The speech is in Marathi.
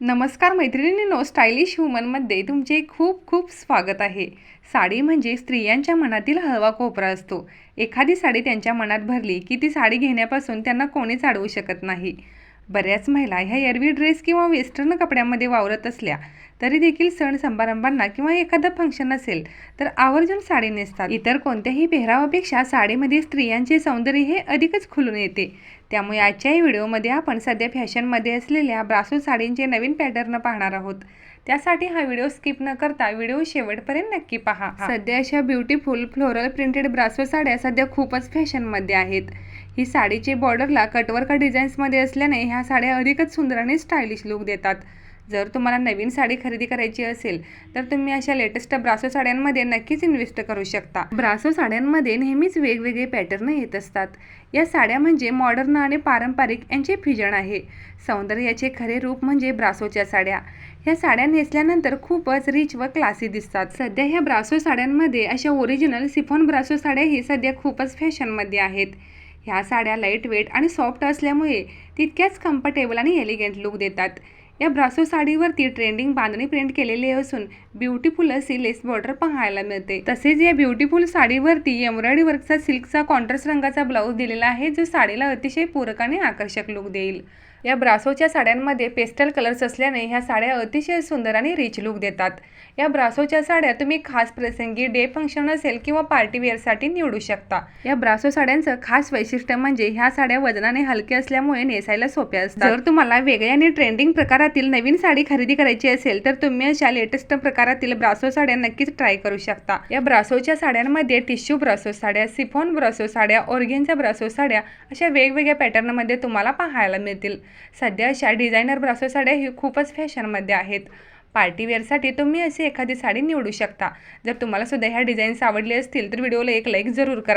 नमस्कार मैत्रिणींनो स्टायलिश ह्युमनमध्ये तुमचे खूप खूप स्वागत आहे. साडी म्हणजे स्त्रियांच्या मनातील हळवा कोपरा असतो. एखादी साडी त्यांच्या मनात भरली की ती साडी घेण्यापासून त्यांना कोणीच अडवू शकत नाही. बऱ्याच महिला ह्या एरवी ड्रेस किंवा वेस्टर्न कपड्यामध्ये वावरत असल्या तरी देखील सण समारंभांना किंवा एखादं फंक्शन असेल तर आवर्जून साडी नेसतात. इतर कोणत्याही पेहरावापेक्षा साडीमध्ये स्त्रियांचे सौंदर्य हे अधिकच खुलून येते. त्यामुळे आजच्याही व्हिडिओमध्ये आपण सध्या फॅशनमध्ये असलेल्या ब्रासो साडींचे नवीन पॅटर्न पाहणार आहोत. त्यासाठी हा व्हिडिओ स्किप न करता व्हिडिओ शेवटपर्यंत नक्की पहा. सध्या अशा ब्युटिफुल फ्लोरल प्रिंटेड ब्रासो साड्या सध्या खूपच फॅशनमध्ये आहेत. ही साडीचे बॉर्डरला कटवर्क डिझाईन्समध्ये असल्याने ह्या साड्या अधिकच सुंदर आणि स्टायलिश लुक देतात. जर तुम्हाला नवीन साडी खरेदी करायची असेल तर तुम्ही अशा लेटेस्ट ब्रासो साड्यांमध्ये नक्कीच इन्व्हेस्ट करू शकता. ब्रासो साड्यांमध्ये नेहमीच वेगवेगळे पॅटर्न येत असतात. या साड्या म्हणजे मॉडर्न आणि पारंपरिक यांचे फ्युजन आहे. सौंदर्याचे खरे रूप म्हणजे ब्रासोच्या साड्या. ह्या साड्या नेसल्यानंतर खूपच रिच व क्लासी दिसतात. सध्या ह्या ब्रासो साड्यांमध्ये अशा ओरिजिनल सिफॉन ब्रासो साड्याही सध्या खूपच फॅशनमध्ये आहेत. ह्या साड्या लाइट वेट आणि सॉफ्ट असल्यामुळे तितक्याच कम्फर्टेबल आणि एलिगंट लुक देतात. या ब्रासो साडीवरती ट्रेंडिंग बांधणी प्रिंट केलेली असून ब्युटिफुल अशी लेस बॉर्डर पाहायला मिळते. तसेच या ब्युटिफुल साडीवरती एम्ब्रॉयडरी वर्कचा सिल्कचा कॉन्ट्रास्ट रंगाचा ब्लाऊज दिलेला आहे जो साडीला अतिशय पूरक आणि आकर्षक लुक देईल. या ब्रासोच्या साड्यांमध्ये पेस्टल कलर्स असल्याने ह्या साड्या अतिशय सुंदर आणि रिच लुक देतात. या ब्रासोच्या साड्या तुम्ही खास प्रसंगी डे फंक्शन असेल किंवा पार्टीवेअरसाठी निवडू शकता. या ब्रासो साड्यांचं खास वैशिष्ट्य म्हणजे ह्या साड्या वजनाने हलक्या असल्यामुळे नेसायला सोप्या असतात. जर तुम्हाला वेगळ्या आणि ट्रेंडिंग प्रकारातील नवीन साडी खरेदी करायची असेल तर तुम्ही अशा लेटेस्ट प्रकारातील ब्रासो साड्या नक्कीच ट्राय करू शकता. या ब्रासोच्या साड्यांमध्ये टिश्यू ब्रासो साड्या सिफॉन ब्रासो साड्या ऑर्गेनच्या ब्रासो साड्या अशा वेगवेगळ्या पॅटर्नमध्ये तुम्हाला पाहायला मिळतील. सध्या अशा डिझायनर ब्रासो साड्या ही खूपच फॅशनमध्ये आहेत. पार्टी वेअरसाठी तुम्ही अशी एखादी साडी निवडू शकता. जर तुम्हाला सुद्धा ह्या डिझाईन्स आवडले असतील तर व्हिडिओला एक लाईक जरूर करा.